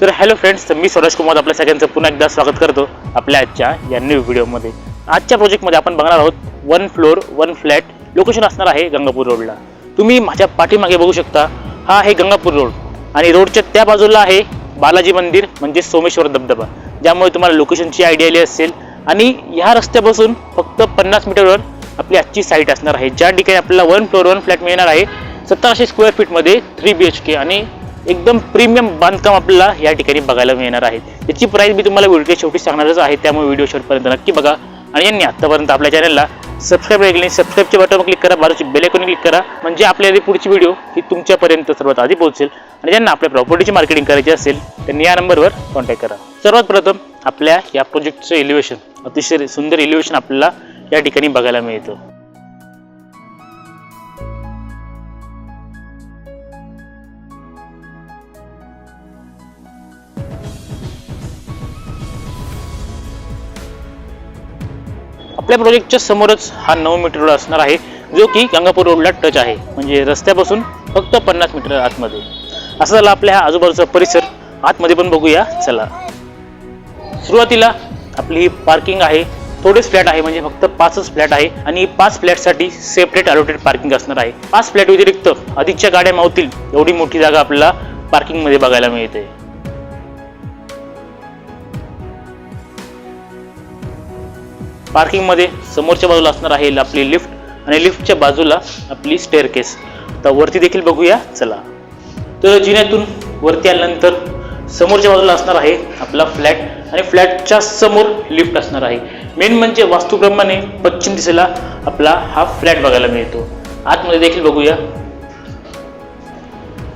तर hello friends मी स्वराज कुमार आपल्या सगळ्यांचं पुन्हा एकदा स्वागत करतो आपल्या आजच्या या न्यू व्हिडिओमध्ये आजच्या प्रोजेक्टमध्ये आपण बघणार आहोत one floor one flat location असणार आहे गंगापूर रोडला तुम्ही माझ्या पाठीमागे बघू शकता हा आहे गंगापूर रोड आणि रोडच्या त्या बाजूला आहे बालाजी मंदिर म्हणजे सोमेश्वर धबधबा. ज्यामुळे तुम्हाला लोकेशनची आयडिया आली असेल. आणि ह्या रस्त्यापासून फक्त पन्नास मीटरवर आपली आजची साईट असणार आहे. ज्या ठिकाणी आपल्याला वन फ्लोअर वन फ्लॅट मिळणार आहे सतराशे स्क्वेअर फीटमध्ये थ्री बी एच के आणि एकदम प्रीमियम बांधकाम आपल्याला या ठिकाणी बघायला मिळणार आहे. त्याची प्राईस मी तुम्हाला व्हिडिओ शेवटी सांगणारच आहे. त्यामुळे व्हिडिओ शेवटपर्यंत नक्की बघा. आणि यांनी आत्तापर्यंत आपल्या चॅनलला सबस्क्राईब केली. सबस्क्राईबचे बटन क्लिक करा. बाजूची बेलेकॉन क्लिक करा. म्हणजे आपल्याला पुढची व्हिडिओ ही तुमच्यापर्यंत सर्वात आधी पोहोचेल. आणि ज्यांना आपल्या प्रॉपर्टीची मार्केटिंग करायची असेल त्यांनी या नंबरवर कॉन्टॅक्ट करा. सर्वात प्रथम आपल्या या प्रोजेक्टचं एलिव्हेशन अतिशय सुंदर एलिव्हेशन आपल्याला या ठिकाणी बघायला मिळतं. आपल्या प्रोजेक्टच्या समोरच हा नऊ मीटर रोड असणार आहे जो की गंगापूर रोडला टच आहे. म्हणजे रस्त्यापासून फक्त पन्नास मीटर आतमध्ये. असं झालं आपल्या ह्या आजूबाजूचा परिसर. आतमध्ये पण बघूया. चला. सुरुवातीला आपली ही पार्किंग आहे. थोडेच फ्लॅट आहे म्हणजे फक्त पाचच फ्लॅट आहे. आणि पाच फ्लॅटसाठी सेपरेट अलोटेड पार्किंग असणार आहे. पाच फ्लॅट व्यतिरिक्त अधिकच्या गाड्या मावतील. एवढी मोठी जागा आपल्याला पार्किंगमध्ये बघायला मिळते. पार्किंगमध्ये समोरच्या बाजूला असणार आहे आपली लिफ्ट आणि लिफ्टच्या बाजूला आपली स्टेअर केस वरती देखील बघूया चला. तर जिन्यातून वरती आल्यानंतर समोरच्या बाजूला असणार आहे आपला फ्लॅट आणि फ्लॅटच्या समोर लिफ्ट असणार आहे. मेन म्हणजे वास्तूप्रमाणे पश्चिम दिशेला आपला हा फ्लॅट बघायला मिळतो. आतमध्ये देखील बघूया.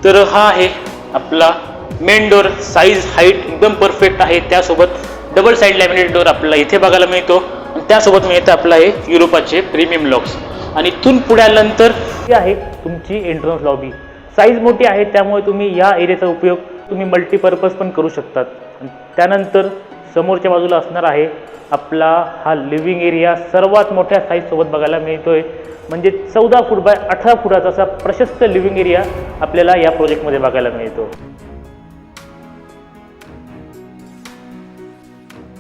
तर हा आहे आपला मेन डोर साईज हाईट एकदम परफेक्ट आहे. त्यासोबत डबल साईड लॅमिनेट डोर आपल्याला इथे बघायला मिळतो. त्यासोबत मिळतं आपलं आहे युरोपाचे प्रीमियम लॉक्स आणि इथून पुढे आल्यानंतर ही आहे तुमची एंट्रन्स लॉबी साईज मोठी आहे त्यामुळे तुम्ही या एरियाचा उपयोग तुम्ही मल्टीपर्पज पण करू शकतात. त्यानंतर समोरच्या बाजूला असणार आहे आपला हा लिव्हिंग एरिया सर्वात मोठ्या साईजसोबत बघायला मिळतोय. म्हणजे चौदा फूट बाय अठरा फुटाचा असा प्रशस्त लिव्हिंग एरिया आपल्याला या प्रोजेक्टमध्ये बघायला मिळतो.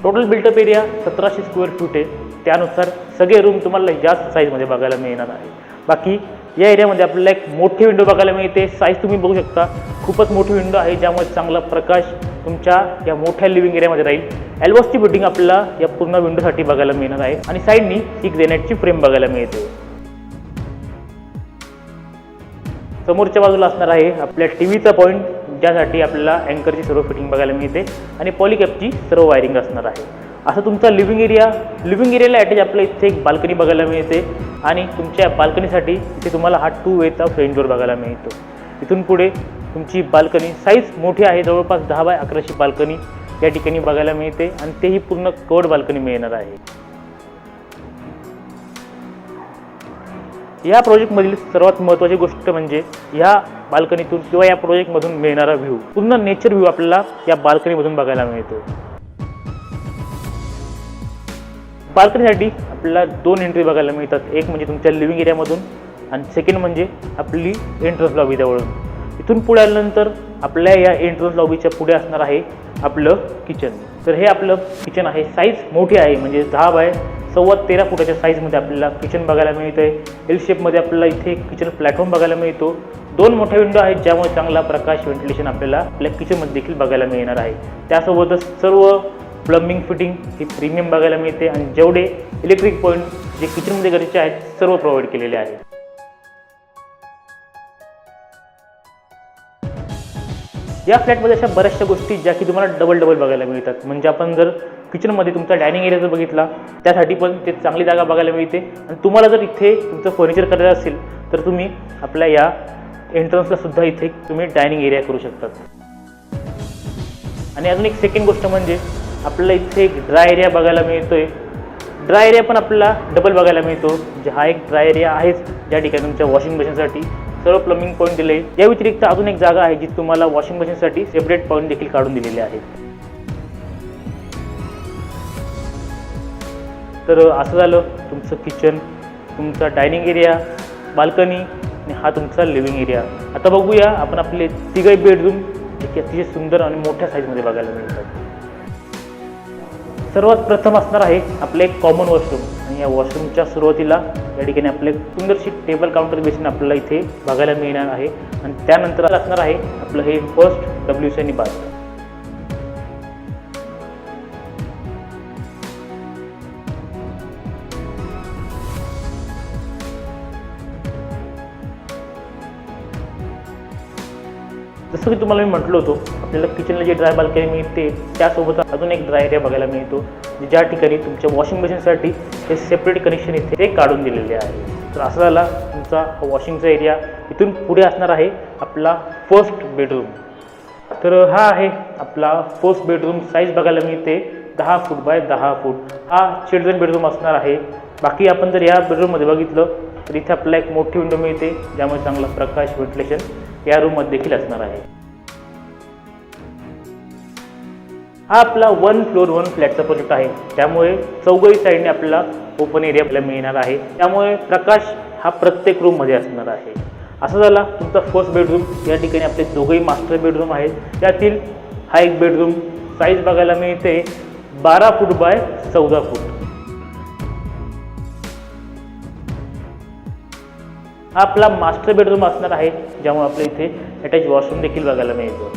टोटल बिल्टअप एरिया सतराशे स्क्वेअर फूट आहे. त्यानुसार सगळे रूम तुम्हाला जास्त साईजमध्ये बघायला मिळणार आहे. बाकी या एरियामध्ये आपल्याला एक मोठी विंडो बघायला मिळते. साईज तुम्ही बघू शकता. खूपच मोठी विंडो आहे ज्यामुळे चांगला प्रकाश तुमच्या या मोठ्या लिव्हिंग एरियामध्ये राहील. एल्बॉसची फिटिंग आपल्याला या पूर्ण विंडोसाठी बघायला मिळणार आहे. आणि साईडनी ही ग्रेनाईटची फ्रेम बघायला मिळते. समोरच्या बाजूला असणार आहे आपल्या टी व्हीचा पॉईंट ज्यासाठी आपल्याला अँकरची सर्व फिटिंग बघायला मिळते आणि पॉलिकॅपची सर्व वायरिंग असणार आहे. असं तुमचा लिव्हिंग एरिया लिव्हिंग एरियाला ॲटॅच आपल्या इथे एक बाल्कनी बघायला मिळते आणि तुमच्या बाल्कनीसाठी इथे तुम्हाला हा टू वेचा फ्रेंच डोर बघायला मिळतो. इथून पुढे तुमची बाल्कनी साईज मोठी आहे जवळपास दहा बाय अकराशे बाल्कनी या ठिकाणी बघायला मिळते आणि तेही पूर्ण कवर्ड बाल्कनी मिळणार आहे. या प्रोजेक्टमधील सर्वात महत्त्वाची गोष्ट म्हणजे ह्या बाल्कनीतून किंवा या प्रोजेक्टमधून मिळणारा व्ह्यू पूर्ण नेचर व्ह्यू आपल्याला या बाल्कनीमधून बघायला मिळतो. बाल्कनीसाठी आपल्याला दोन एंट्री बघायला मिळतात. एक म्हणजे तुमच्या लिव्हिंग एरियामधून आणि सेकंड म्हणजे आपली एंट्रन्स लॉबी जवळून. इथून पुढे आल्यानंतर आपल्या या एंट्रन्स लॉबीच्या पुढे असणार आहे आपलं किचन तर हे आपलं किचन आहे. साईज मोठी आहे म्हणजे दहा बाय सव्वा तेरा फुटाच्या साईजमध्ये आपल्याला किचन बघायला मिळतं आहे एल शेपमध्ये आपल्याला इथे किचन प्लॅटफॉर्म बघायला मिळतो. दोन मोठ्या विंडो आहेत ज्यामुळे चांगला प्रकाश व्हेंटिलेशन आपल्याला आपल्या किचनमध्ये देखील बघायला मिळणार आहे. त्यासोबतच सर्व प्लंबिंग फिटिंग ही प्रीमियम बघायला मिळते. आणि जेवढे इलेक्ट्रिक पॉईंट जे किचनमध्ये गरजेचे आहेत सर्व प्रोव्हाइड केलेले आहेत. या फ्लॅटमध्ये अशा बऱ्याचशा गोष्टी ज्या की तुम्हाला डबल डबल बघायला मिळतात. म्हणजे आपण जर किचनमध्ये तुमचा डायनिंग एरिया जर बघितला त्यासाठी पण ते चांगली जागा बघायला मिळते. आणि तुम्हाला जर इथे तुमचं फर्निचर करायचं असेल तर तुम्ही आपल्या या एंट्रन्सला सुद्धा इथे तुम्ही डायनिंग एरिया करू शकतात आणि अजून एक सेकंड गोष्ट म्हणजे आपल्याला इथे एक ड्राय एरिया बघायला मिळतो आहे ड्राय एरिया पण आपल्याला डबल बघायला मिळतो. जे हा एक ड्राय एरिया आहेच ज्या ठिकाणी तुमच्या वॉशिंग मशीनसाठी सर्व प्लंबिंग पॉईंट दिले. या व्यतिरिक्त अजून एक जागा आहे जी तुम्हाला वॉशिंग मशीनसाठी सेपरेट पॉईंट देखील काढून दिलेले आहेत तर असं झालं तुमचं किचन तुमचा डायनिंग एरिया बाल्कनी आणि हा तुमचा लिव्हिंग एरिया आता बघूया आपण आपले तिघही बेडरूम एक अतिशय सुंदर आणि मोठ्या साईजमध्ये बघायला मिळतात. सर्वात प्रथम असणार आहे आपले एक कॉमन वॉशरूम आणि या वॉशरूमच्या सुरुवातीला या ठिकाणी आपले सुंदरशी टेबल काउंटर बेसिन आपल्याला इथे बघायला मिळणार आहे. आणि त्यानंतर असणार आहे आपलं हे फर्स्ट डब्ल्यू सी आणि बाथ जसं की तुम्हाला मी म्हटलं होतो आपल्याला किचनला जे ड्राय बाल्कनी मिळते त्यासोबत अजून एक ड्राय एरिया बघायला मिळतो ज्या ठिकाणी तुमच्या वॉशिंग मशीनसाठी हे सेपरेट कनेक्शन इथे ते काढून दिलेले आहे. तर असं झाला तुमचा वॉशिंगचा एरिया इथून पुढे असणार आहे आपला फर्स्ट बेडरूम तर हा आहे आपला फर्स्ट बेडरूम साईज बघायला मिळते दहा फूट बाय दहा फूट हा चिल्ड्रन बेडरूम असणार आहे. बाकी आपण जर या बेडरूममध्ये बघितलं तर इथे आपल्याला एक मोठी विंडो मिळते ज्यामुळे चांगला प्रकाश व्हेंटिलेशन या रूममध्ये देखील असणार आहे. हा आपला वन फ्लोर वन फ्लॅटचा प्रोजेक्ट आहे. त्यामुळे चौघही साईडने आपल्याला ओपन एरिया आपल्याला मिळणार आहे. त्यामुळे प्रकाश हा प्रत्येक रूममध्ये असणार आहे. असं झाला तुमचा फर्स्ट बेडरूम या ठिकाणी आपले दोघंही मास्टर बेडरूम आहेत. त्यातील हा एक बेडरूम साईज बघायला मिळते बारा फूट बाय चौदा फूट हा आपला मास्टर बेडरूम असणार आहे ज्यामुळे आपल्या इथे अटॅच वॉशरूम देखील बघायला मिळतो.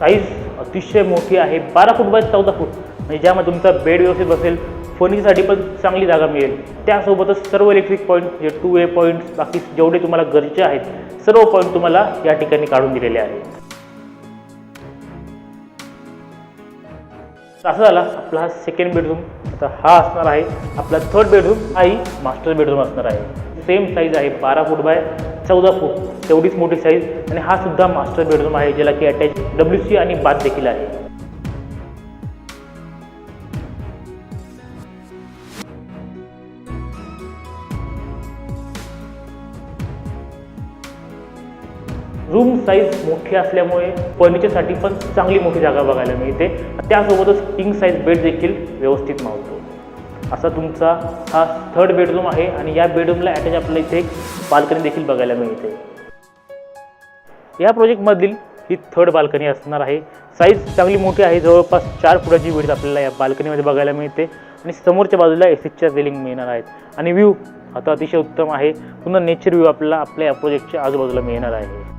साईज अतिशय मोठी आहे बारा फूट बाय चौदा फूट म्हणजे ज्यामध्ये तुमचा बेड व्यवस्थित बसेल फर्निचरसाठी पण चांगली जागा मिळेल. त्यासोबतच सर्व इलेक्ट्रिक पॉईंट जे टू वे पॉईंट्स बाकी जेवढे तुम्हाला गरजेचे आहेत सर्व पॉईंट तुम्हाला या ठिकाणी काढून दिलेले आहेत. असं झाला आपला हा सेकंड बेडरूम आता हा असणार आहे आपला थर्ड बेडरूम हाही मास्टर बेडरूम असणार आहे. सेम साईज आहे बारा फूट बाय चौदा फूट तेवढीच मोठी साईज आणि हा सुद्धा मास्टर बेडरूम आहे ज्याला की अटॅच डब्ल्यू सी आणि बाथ देखील आहे. रूम साईज मोठी असल्यामुळे फर्निचरसाठी पण चांगली मोठी जागा बघायला मिळते. त्यासोबतच किंग साईज बेड देखील व्यवस्थित मावतो. असा तुमचा हा थर्ड बेडरूम आहे आणि या बेडरूमला अटॅच आपल्याला इथे एक बाल्कनी देखील बघायला मिळते. या प्रोजेक्टमधील ही थर्ड बाल्कनी असणार आहे. साईज चांगली मोठी आहे. जवळपास चार फुटाची विड्थ आपल्याला या बाल्कनीमध्ये बघायला मिळते. आणि समोरच्या बाजूला एसीच्या रेलिंग मिळणार आहेत. आणि व्ह्यू आता अतिशय उत्तम आहे. पुन्हा नेचर व्ह्यू आपल्याला आपल्या या प्रोजेक्टच्या आजूबाजूला मिळणार आहे.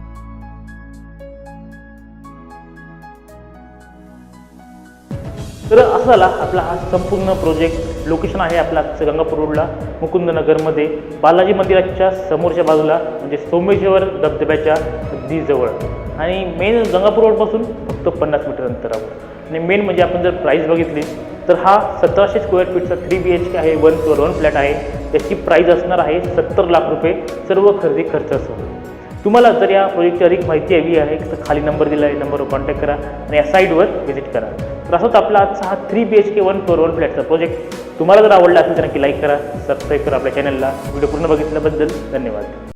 तर असं झाला. आपला हा संपूर्ण प्रोजेक्ट लोकेशन आहे आपला गंगापूर रोडला मुकुंदनगरमध्ये. बालाजी मंदिराच्या समोरच्या बाजूला म्हणजे सोमेश्वर धबधब्याच्या अगदीजवळ. आणि मेन गंगापूर रोडपासून फक्त पन्नास मीटर अंतरावर. आणि मेन म्हणजे आपण जर प्राईस बघितली तर हा सतराशे स्क्वेअर फीटचा थ्री बी एच के आहे वन फ्लोअर वन फ्लॅट आहे. त्याची प्राईस असणार आहे सत्तर लाख रुपये. सर्व खरेदी खर्चासह तुम्हाला जर या प्रोजेक्टची अधिक माहिती हवी आहे तर खाली नंबर दिला आहे नंबरवर कॉन्टॅक्ट करा आणि या साईटवर व्हिजिट करा. तर असंच आपला आजचा हा three B H K one floor one फ्लॅटचा project तुम्हाला जर आवडला असेल तर नक्की लाईक करा सबस्क्राईब करा आपल्या चॅनलला व्हिडिओ पूर्ण बघितल्याबद्दल धन्यवाद.